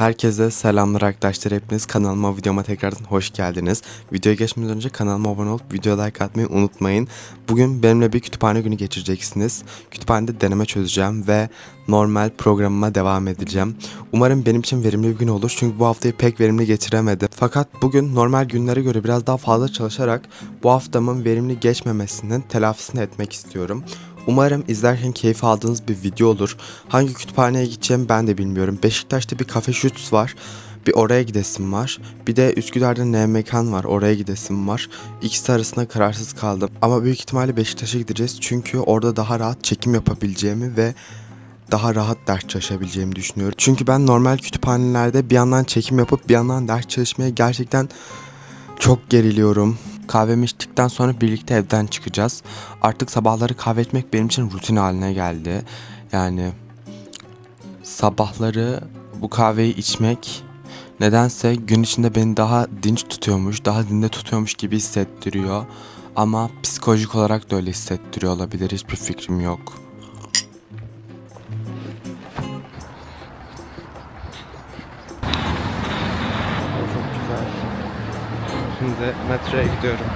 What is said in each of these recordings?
Herkese selamlar arkadaşlar. Hepiniz kanalıma videoma tekrardan hoş geldiniz. Videoya geçmeden önce kanalıma abone olup video like atmayı unutmayın. Bugün benimle bir kütüphane günü geçireceksiniz. Kütüphanede deneme çözeceğim ve normal programıma devam edeceğim. Umarım benim için verimli bir gün olur çünkü bu haftayı pek verimli geçiremedim. Fakat bugün normal günlere göre biraz daha fazla çalışarak bu haftamın verimli geçmemesinin telafisini etmek istiyorum. Umarım izlerken keyif aldığınız bir video olur. Hangi kütüphaneye gideceğimi ben de bilmiyorum. Beşiktaş'ta bir kafe şuts var. Bir oraya gidesim var. Bir de Üsküdar'da Ne Mekan var. Oraya gidesim var. İkisi arasında kararsız kaldım. Ama büyük ihtimalle Beşiktaş'a gideceğiz. Çünkü orada daha rahat çekim yapabileceğimi ve daha rahat ders çalışabileceğimi düşünüyorum. Çünkü ben normal kütüphanelerde bir yandan çekim yapıp bir yandan ders çalışmaya gerçekten çok geriliyorum. Kahvemi içtikten sonra birlikte evden çıkacağız. Artık sabahları kahve içmek benim için rutin haline geldi. Yani sabahları bu kahveyi içmek nedense gün içinde beni daha dinç tutuyormuş, daha dinde tutuyormuş gibi hissettiriyor. Ama psikolojik olarak da öyle hissettiriyor olabilir. Hiçbir fikrim yok. Şimdi metroya gidiyorum.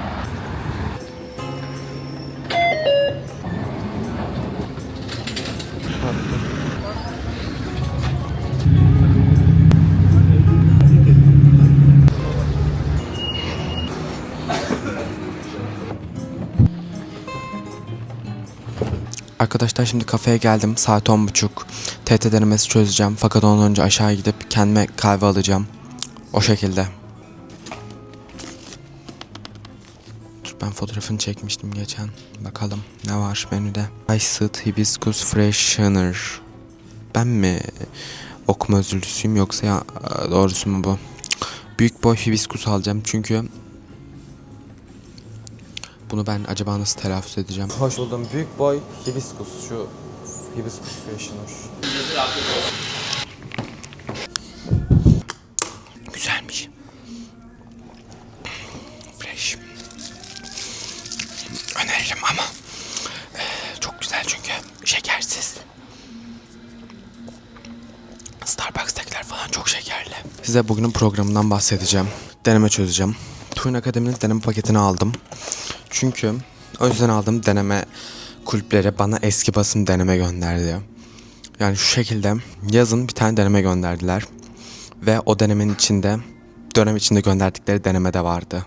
Arkadaşlar şimdi kafeye geldim. Saat 10.30. TT denemesi çözeceğim. Fakat ondan önce aşağı gidip kendime kahve alacağım. O şekilde. Ben fotoğrafını çekmiştim geçen. Bakalım ne var menüde. Iced Hibiscus Freshener. Ben mi okuma özürlüsüyüm yoksa ya, doğrusu mu bu? Büyük boy hibiskus alacağım çünkü bunu ben acaba nasıl telaffuz edeceğim? Hoş buldum. Büyük boy hibiskus. Şu hibiskus freshener. Ama eee, çok güzel çünkü şekersiz. Starbucks'takiler falan çok şekerli. Size bugünün programından bahsedeceğim. Deneme çözeceğim. Twin Akademi'nin deneme paketini aldım. Çünkü yüzden aldığım deneme kulüpleri bana eski basım deneme gönderdi. Yani şu şekilde yazın bir tane deneme gönderdiler. Ve o denemenin içinde dönem içinde gönderdikleri deneme de vardı.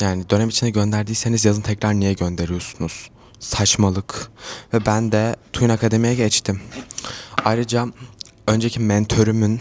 Yani dönem içinde gönderdiyseniz yazın tekrar niye gönderiyorsunuz? Saçmalık. Ve ben de Twin Akademi'ye geçtim. Ayrıca önceki mentörümün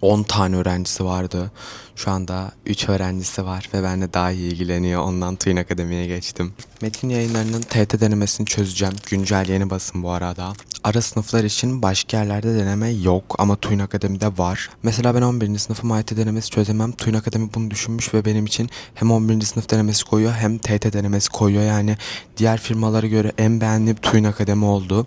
10 tane öğrencisi vardı. Şu anda 3 öğrencisi var ve benimle daha iyi ilgileniyor. Ondan Twin Akademi'ye geçtim. Metin yayınlarının TET denemesini çözeceğim. Güncel yeni basın bu arada. Ara sınıflar için başka yerlerde deneme yok ama Twin Akademi'de var. Mesela ben 11. sınıfım AYT denemesi çözemem. Twin Akademi bunu düşünmüş ve benim için hem 11. sınıf denemesi koyuyor hem TET denemesi koyuyor. Yani diğer firmalara göre en beğendiğim Twin Akademi oldu.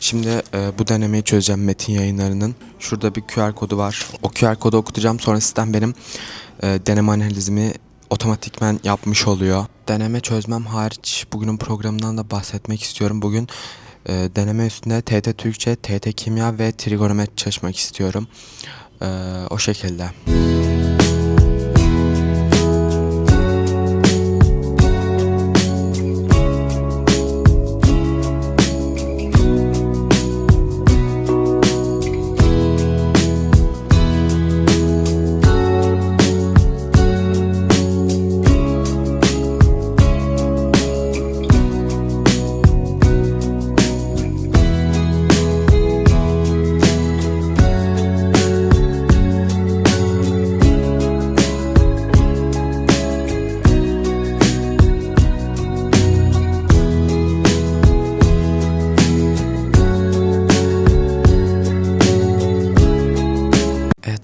Şimdi e, bu denemeyi çözeceğim Metin yayınlarının. Şurada bir QR kodu var. O QR kodu okutacağım. Sonra sistem benim deneme analizimi otomatikmen yapmış oluyor. Deneme çözmem hariç bugünün programından da bahsetmek istiyorum. Bugün e, deneme üstünde TT Türkçe, TT Kimya ve Trigonometri çalışmak istiyorum. E, o şekilde.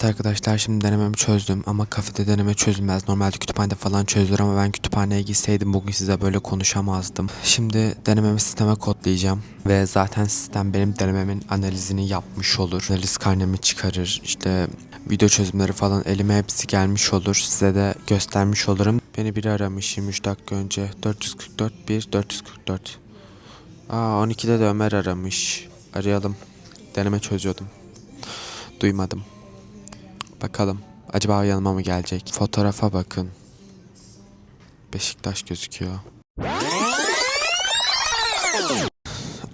Evet arkadaşlar şimdi denememi çözdüm ama kafede deneme çözülmez. Normalde kütüphanede falan çözülür ama ben kütüphaneye gitseydim bugün size böyle konuşamazdım. Şimdi denememi sisteme kodlayacağım ve zaten sistem benim denememin analizini yapmış olur. Analiz karnemi çıkarır işte video çözümleri falan elime hepsi gelmiş olur. Size de göstermiş olurum. Beni biri aramış 23 dakika önce 444 1 444. Aa 12'de de Ömer aramış. Arayalım. Deneme çözüyordum. Duymadım. Bakalım. Acaba yanıma mı gelecek? Fotoğrafa bakın. Beşiktaş gözüküyor.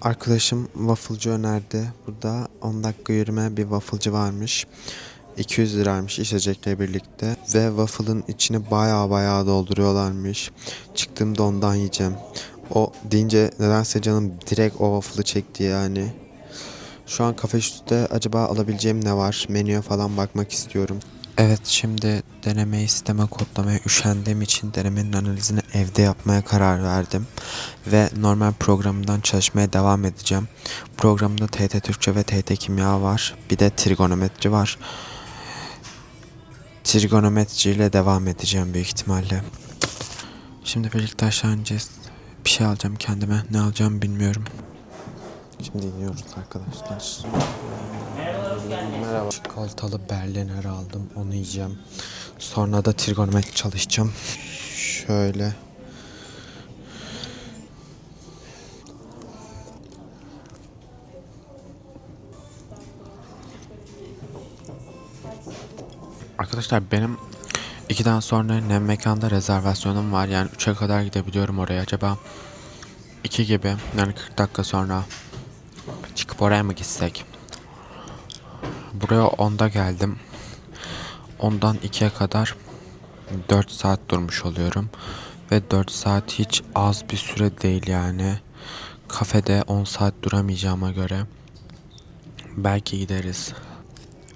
Arkadaşım wafflecı önerdi. Burada 10 dakika yürüme bir wafflecı varmış. 200 liraymış içecekle birlikte ve waffle'ın içini baya baya dolduruyorlarmış. Çıktığımda ondan yiyeceğim. O deyince nedense canım direkt o waffle'ı çekti yani. Şu an kafe üstte acaba alabileceğim ne var? Menüye falan bakmak istiyorum. Evet şimdi denemeyi sisteme kodlamaya üşendiğim için denemenin analizini evde yapmaya karar verdim. Ve normal programından çalışmaya devam edeceğim. Programda TT Türkçe ve TT Kimya var. Bir de trigonometri var. Trigonometri ile devam edeceğim büyük ihtimalle. Şimdi birlikte aşağı ineceğiz. Bir şey alacağım kendime. Ne alacağım bilmiyorum. Şimdi iniyoruz arkadaşlar. Merhaba. Çikolatalı berliner aldım. Onu yiyeceğim. Sonra da trigonometri çalışacağım. Şöyle. Arkadaşlar benim 2'den sonra nem mekanda rezervasyonum var. Yani 3'e kadar gidebiliyorum oraya. Acaba 2 gibi yani 40 dakika sonra çıkıp oraya mı gitsek? Buraya 10'da geldim. 10'dan 2'ye kadar 4 saat durmuş oluyorum. Ve 4 saat hiç az bir süre değil yani. Kafede 10 saat duramayacağıma göre belki gideriz.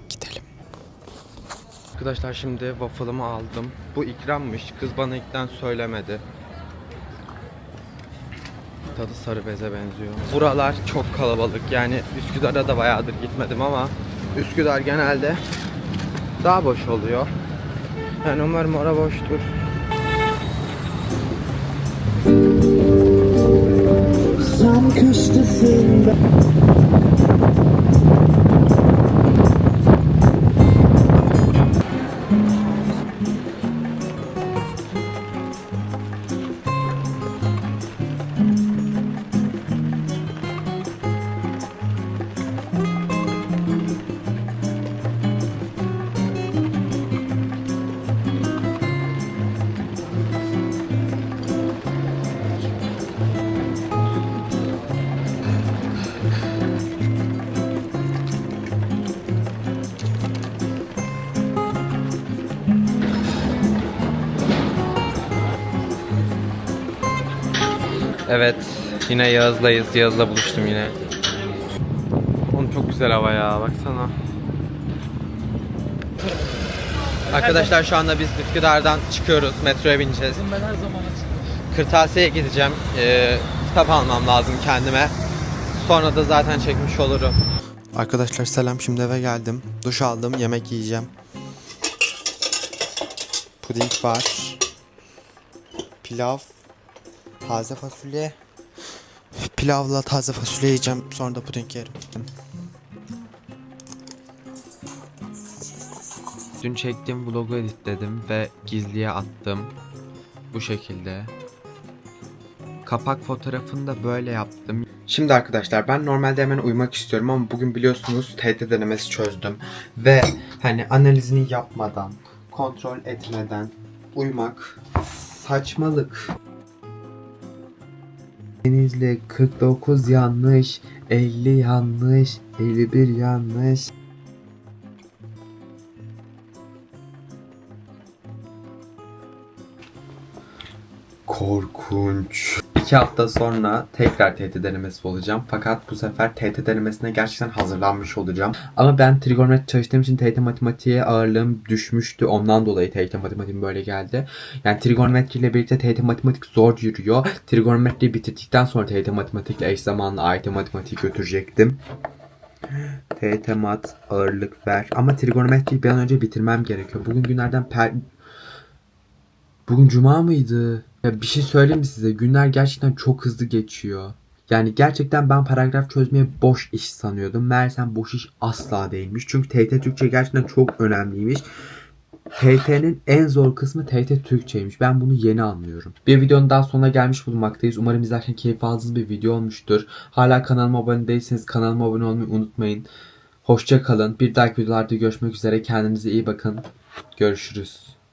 Gidelim. Arkadaşlar şimdi waffle'ımı aldım. Bu ikrammış. Kız bana ilkten söylemedi. Tadı sarı beze benziyor. Buralar çok kalabalık. Yani Üsküdar'a da bayağıdır gitmedim ama Üsküdar genelde daha boş oluyor. Yani umarım ora boştur. Some köşesinde Evet, yine Yağız'layız. Yağız'la buluştum yine. Oğlum çok güzel hava ya, baksana. Arkadaşlar şu anda biz Üsküdar'dan çıkıyoruz, metroya bineceğiz. ben her zaman. Kırtasiye'ye gideceğim. Ee, kitap almam lazım kendime. Sonra da zaten çekmiş olurum. Arkadaşlar selam şimdi eve geldim. Duş aldım yemek yiyeceğim. Puding var. Pilav. Taze fasulye. Pilavla taze fasulye yiyeceğim. Sonra da puding yerim. Dün çektiğim vlogu editledim ve gizliye attım. Bu şekilde. Kapak fotoğrafını da böyle yaptım. Şimdi arkadaşlar ben normalde hemen uyumak istiyorum ama bugün biliyorsunuz TET denemesi çözdüm. Ve hani analizini yapmadan, kontrol etmeden uyumak saçmalık. Denizli 49 yanlış, 50 yanlış, 51 yanlış. Korkunç. İki hafta sonra tekrar TET denemesi olacağım. Fakat bu sefer TET denemesine gerçekten hazırlanmış olacağım. Ama ben trigonometri çalıştığım için TET matematiğe ağırlığım düşmüştü. Ondan dolayı TET matematiğim böyle geldi. Yani trigonometri ile birlikte TET matematik zor yürüyor. Trigonometriyi bitirdikten sonra TET matematikle eş zamanlı AYT matematiği götürecektim. TET mat ağırlık ver. Ama trigonometriyi bir an önce bitirmem gerekiyor. Bugün günlerden per... Bugün cuma mıydı? Ya bir şey söyleyeyim mi size? Günler gerçekten çok hızlı geçiyor. Yani gerçekten ben paragraf çözmeye boş iş sanıyordum. Meğersem boş iş asla değilmiş. Çünkü TT Türkçe gerçekten çok önemliymiş. TT'nin en zor kısmı TT Türkçeymiş. Ben bunu yeni anlıyorum. Bir videonun daha sonuna gelmiş bulunmaktayız. Umarım izlerken keyif aldığınız bir video olmuştur. Hala kanalıma abone değilseniz kanalıma abone olmayı unutmayın. Hoşça kalın. Bir dahaki videolarda görüşmek üzere. Kendinize iyi bakın. Görüşürüz.